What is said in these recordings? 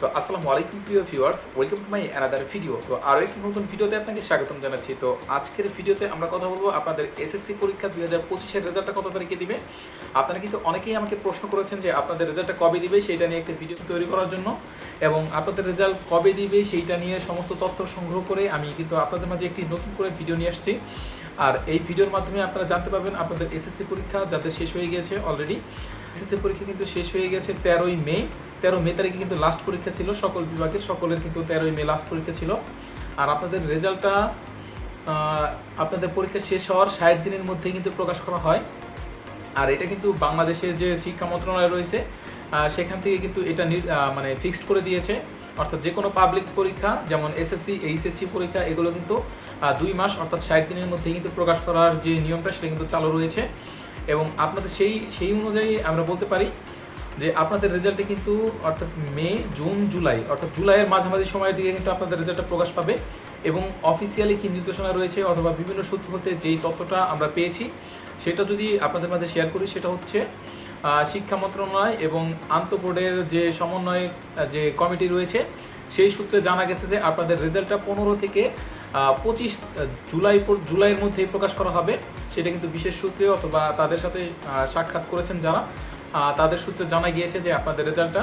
তো আসসালামু আলাইকুম, প্রিয় viewers welcome to my another video তো আরও একটি নতুন ভিডিওতে আপনাকে স্বাগতম জানাচ্ছি। তো আজকের ভিডিওতে আমরা কথা বলব আপনাদের এসএসসি পরীক্ষা দুই হাজার পঁচিশের রেজাল্টটা কত তারিখে দিবে? আপনারা কিন্তু অনেকেই আমাকে প্রশ্ন করেছেন যে আপনাদের রেজাল্টটা কবে দিবে সেইটা নিয়ে একটা ভিডিও তৈরি করার জন্য। এবং আপনাদের রেজাল্ট কবে দিবে সেইটা নিয়ে সমস্ত তথ্য সংগ্রহ করে আমি কিন্তু আপনাদের মাঝে একটি নতুন করে ভিডিও নিয়ে আসছি। আর এই ভিডিওর মাধ্যমে আপনারা জানতে পারবেন আপনাদের এসএসসি পরীক্ষা যাতে শেষ হয়ে গিয়েছে অলরেডি এসএসসি পরীক্ষা কিন্তু শেষ হয়ে গেছে তেরোই মে। তেরো মে তারিখে কিন্তু লাস্ট পরীক্ষা ছিল সকল বিভাগের, সকলের কিন্তু তেরোই মে লাস্ট পরীক্ষা ছিল। আর আপনাদের রেজাল্টটা আপনাদের পরীক্ষা শেষ হওয়ার ষাট দিনের মধ্যেই কিন্তু প্রকাশ করা হয়। আর এটা কিন্তু বাংলাদেশের যে শিক্ষা মন্ত্রণালয় রয়েছে সেখান থেকে কিন্তু এটা মানে ফিক্সড করে দিয়েছে। অর্থাৎ যে কোনো পাবলিক পরীক্ষা, যেমন এসএসসি এইচএসসি পরীক্ষা, এগুলো কিন্তু দুই মাস অর্থাৎ ষাট দিনের মধ্যে কিন্তু প্রকাশ করার যে নিয়মটা, সেটা কিন্তু চালু রয়েছে। এবং আপনাদের সেই সেই অনুযায়ী আমরা বলতে পারি যে আপনাদের রেজাল্টে কিন্তু অর্থাৎ মে, জুন, জুলাই, অর্থাৎ জুলাইয়ের মাঝামাঝি সময়ের দিকে কিন্তু আপনাদের রেজাল্টটা প্রকাশ পাবে। এবং অফিসিয়ালি কি নির্দেশনা রয়েছে অথবা বিভিন্ন সূত্র হতে যেই তথ্যটা আমরা পেয়েছি, সেটা যদি আপনাদের মাঝে শেয়ার করি, সেটা হচ্ছে শিক্ষা মন্ত্রণালয় এবং আন্তঃবোর্ডের যে সমন্বয় যে কমিটি রয়েছে, সেই সূত্রে জানা গেছে যে আপনাদের রেজাল্টটা পনেরো থেকে পঁচিশ জুলাই জুলাইয়ের মধ্যেই প্রকাশ করা হবে। সেটা কিন্তু বিশেষ সূত্রে অথবা তাদের সাথে সাক্ষাৎ করেছেন যারা। তাদের সূত্রে জানা গিয়েছে যে আপনাদের রেজাল্টটা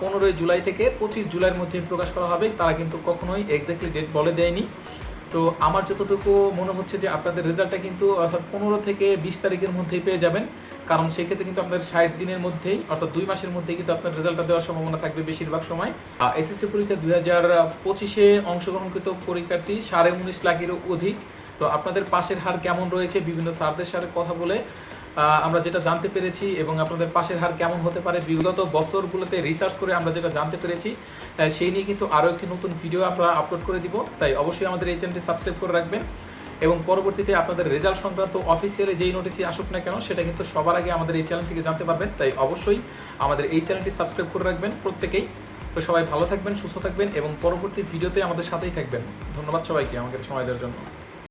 পনেরোই জুলাই থেকে পঁচিশ জুলাইয়ের মধ্যে প্রকাশ করা হবে। তারা কিন্তু কখনোই এক্স্যাক্টলি ডেট বলে দেয়নি। তো আমার যতটুকু মনে হচ্ছে যে আপনাদের রেজাল্টটা কিন্তু অর্থাৎ পনেরো থেকে বিশ তারিখের মধ্যেই পেয়ে যাবেন। কারণ সেক্ষেত্রে কিন্তু আপনার ষাট দিনের মধ্যেই অর্থাৎ দুই মাসের মধ্যেই কিন্তু আপনার রেজাল্টটা দেওয়ার সম্ভাবনা থাকবে বেশিরভাগ সময়। আর এসএসসি পরীক্ষা দুই হাজার পঁচিশে অংশগ্রহণকৃত পরীক্ষার্থী সাড়ে উনিশ লাখেরও অধিক। তো আপনাদের পাশের হার কেমন রয়েছে? বিভিন্ন স্যারদের সাথে কথা বলে আমরা যেটা জানতে পেরেছি এবং আপনাদের পাশের হার কেমন হতে পারে, বিগত বছরগুলোতে রিসার্চ করে আমরা যেটা জানতে পেরেছি সেই নিয়ে কিন্তু আরও একটি নতুন ভিডিও আমরা আপলোড করে দিব। তাই অবশ্যই আমাদের এই চ্যানেলটি সাবস্ক্রাইব করে রাখবেন এবং পরবর্তীতে আপনাদের রেজাল্ট সংক্রান্ত অফিসিয়ালি যেই নোটিশই আসুক না কেন, সেটা কিন্তু সবার আগে আমাদের এই চ্যানেল থেকে জানতে পারবেন। তাই অবশ্যই আমাদের এই চ্যানেলটি সাবস্ক্রাইব করে রাখবেন প্রত্যেকেই। তো সবাই ভালো থাকবেন, সুস্থ থাকবেন এবং পরবর্তী ভিডিওতে আমাদের সাথেই থাকবেন। ধন্যবাদ সবাইকে আমাকে সময় দেওয়ার জন্য।